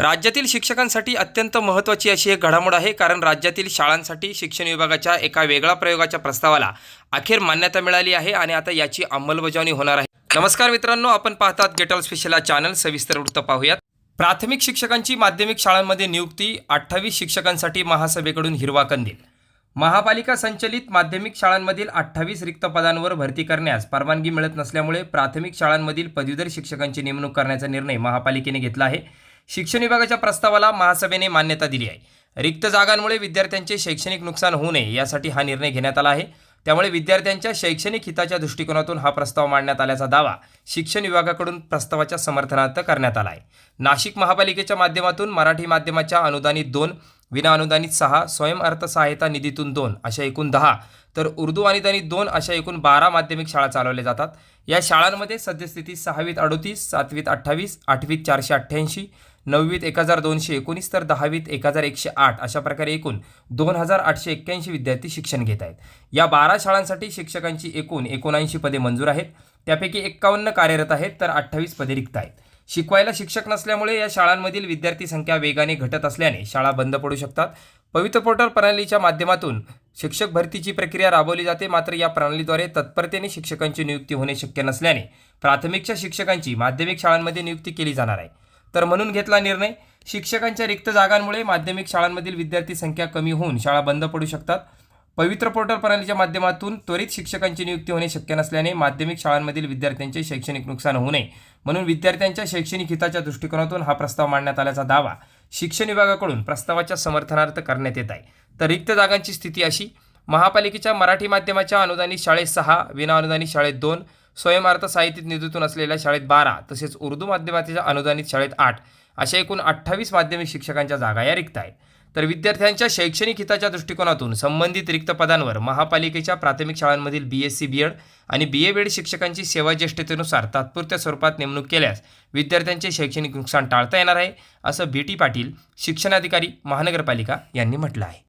राज्यातील शिक्षकांसाठी अत्यंत महत्त्वाची अशी एक घडामोड आहे कारण राज्यातील शाळांसाठी शिक्षण विभागाच्या एका वेगळ्या प्रयोगाच्या प्रस्तावाला अखेर मान्यता मिळाली आहे आणि आता याची अंमलबजावणी होणार आहे. नमस्कार मित्रांनो आपण पाहतात गेटॉल स्पेशल चॅनल सविस्तर वृत्त पाहूयात. प्राथमिक शिक्षकांची माध्यमिक शाळांमध्ये नियुक्ती अठ्ठावीस शिक्षकांसाठी महासभेकडून हिरवा कंदील. महापालिका संचलित माध्यमिक शाळांमधील अठ्ठावीस रिक्त पदांवर भरती करण्यास परवानगी मिळत नसल्यामुळे प्राथमिक शाळांमधील पदवीधर शिक्षकांची नेमणूक करण्याचा निर्णय महापालिकेने घेतला आहे. शिक्षण विभागाच्या प्रस्तावाला महासभेने मान्यता दिली आहे. रिक्त जागांमुळे विद्यार्थ्यांचे शैक्षणिक नुकसान होऊ नये यासाठी हा निर्णय घेण्यात आला आहे. त्यामुळे विद्यार्थ्यांच्या शैक्षणिक हिताच्या दृष्टिकोनातून हा प्रस्ताव मांडण्यात आल्याचा दावा शिक्षण विभागाकडून प्रस्तावाच्या समर्थनार्थ करण्यात आला आहे. नाशिक महापालिकेच्या माध्यमातून मराठी माध्यमाच्या अनुदानित दोन विना अनुदानित सहा स्वयंअर्थसहाय्यता निधीतून दोन अशा एकूण दहा तर उर्दू अनुदानित दोन अशा एकूण बारा माध्यमिक शाळा चालवल्या जातात. या शाळांमध्ये सद्यस्थिती सहावीत अडोतीस सातवीत अठ्ठावीस आठवीत चारशे अठ्ठ्याऐंशी नववीत एक हजार दोनशे एकोणीस तर दहावीत एक हजार एकशे आठ. अशा प्रकारे एकूण दोन हजार आठशे एक्क्याऐंशी विद्यार्थी शिक्षण घेत आहेत. या बारा शाळांसाठी शिक्षकांची एकूण एकोणऐंशी पदे मंजूर आहेत. त्यापैकी एक्कावन्न कार्यरत आहेत तर अठ्ठावीस पदे रिक्त आहेत. शिकवायला शिक्षक नसल्यामुळे या शाळांमधील विद्यार्थी संख्या वेगाने घटत असल्याने शाळा बंद पडू शकतात. पवित्र पोर्टल प्रणालीच्या माध्यमातून शिक्षक भरतीची प्रक्रिया राबवली जाते. मात्र या प्रणालीद्वारे तत्परतेने शिक्षकांची नियुक्ती होणे शक्य नसल्याने प्राथमिकच्या शिक्षकांची माध्यमिक शाळांमध्ये नियुक्ती केली जाणार आहे. तर म्हणून घेतला निर्णय. शिक्षकांच्या रिक्त जागांमुळे माध्यमिक शाळांमधील विद्यार्थी संख्या कमी होऊन शाळा बंद पडू शकतात. पवित्र पोर्टल प्रणालीच्या माध्यमातून त्वरित शिक्षकांची नियुक्ती होणे शक्य नसल्याने माध्यमिक शाळांमधील विद्यार्थ्यांचे शैक्षणिक नुकसान होऊ नये. म्हणून विद्यार्थ्यांच्या शैक्षणिक हिताच्या दृष्टिकोनातून हा प्रस्ताव मांडण्यात आल्याचा दावा शिक्षण विभागाकडून प्रस्तावाच्या समर्थनार्थ करण्यात येत आहे. तर रिक्त जागांची स्थिती अशी. महापालिकेच्या मराठी माध्यमाच्या अनुदानित शाळेत सहा विनाअनुदानित शाळेत दोन स्वयंअर्थ साहित्यिक निधीतून असलेल्या शाळेत बारा तसेच उर्दू माध्यमाच्या अनुदानित शाळेत आठ अशा एकूण अठ्ठावीस माध्यमिक शिक्षकांच्या जागा या रिक्त आहेत. तर विद्यार्थ्यांच्या शैक्षणिक हिताच्या दृष्टिकोनातून संबंधित रिक्त पदांवर महापालिकेच्या प्राथमिक शाळांमधील B S C B Ed आणि बी ए बी एड शिक्षकांची सेवा ज्येष्ठतेनुसार तात्पुरत्या स्वरूपात नेमणूक केल्यास विद्यार्थ्यांचे शैक्षणिक नुकसान टाळता येणार आहे असं बी टी पाटील शिक्षणाधिकारी महानगरपालिका यांनी म्हटलं आहे.